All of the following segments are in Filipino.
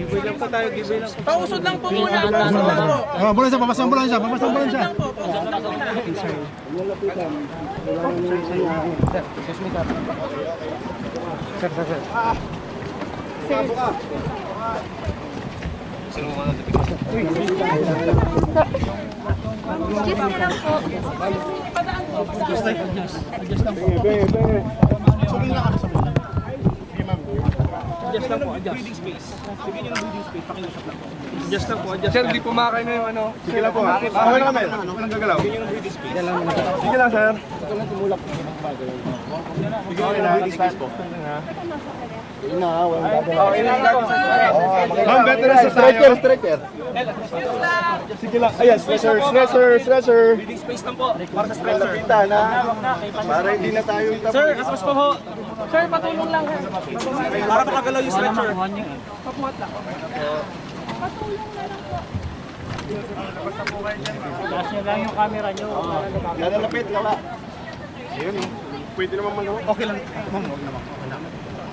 Giveaway lang po tayo, giveaway lang po. Pausod lang po muna. Pausod lang po. Oh, ambulansya, pamas ambulansya, pamas ambulansya. Lang po. Pausod lang po muna. Excuse me lang po. Adjust lang po, adjust. Breathing space. Bigyan nyo ng breathing space, pakiusap lang po. Adjust lang po, adjust. Sir, di pumakay na yung ano. Sige lang po. Okay lang kami. Walang gagalaw. Bigyan nyo ng breathing space. Sige lang, sir. Ma'am, better na sa stretcher, stretcher. Sige lang. Ayan, stretcher, stretcher, stretcher. Breathing space lang po, para sa stretcher. Kita na. Para hindi na tayo tapos. Sir, aspas po ho. Sir, patulong lang. Para makagalaw yung stretcher. Nalalapit, wala. Ayun, pwede naman magawa. Okay lang. Ma'am, huwag naman.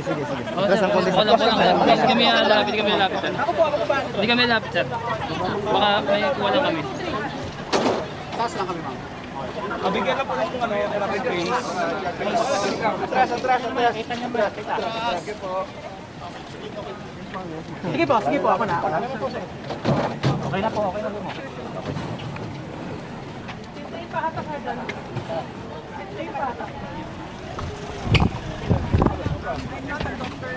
sir. Wala po lang. Hindi kami lalapit, kami lalapit. sir. Hindi kami lalapit, sir. Baka may kuha lang kami. Mabigyan lang po lang kung ano, rapid pace. Sige po, sige po. Ako na. Okay na po, okay na po. Ito yung pahatak ka dyan. Ito yung pahatak. どうする?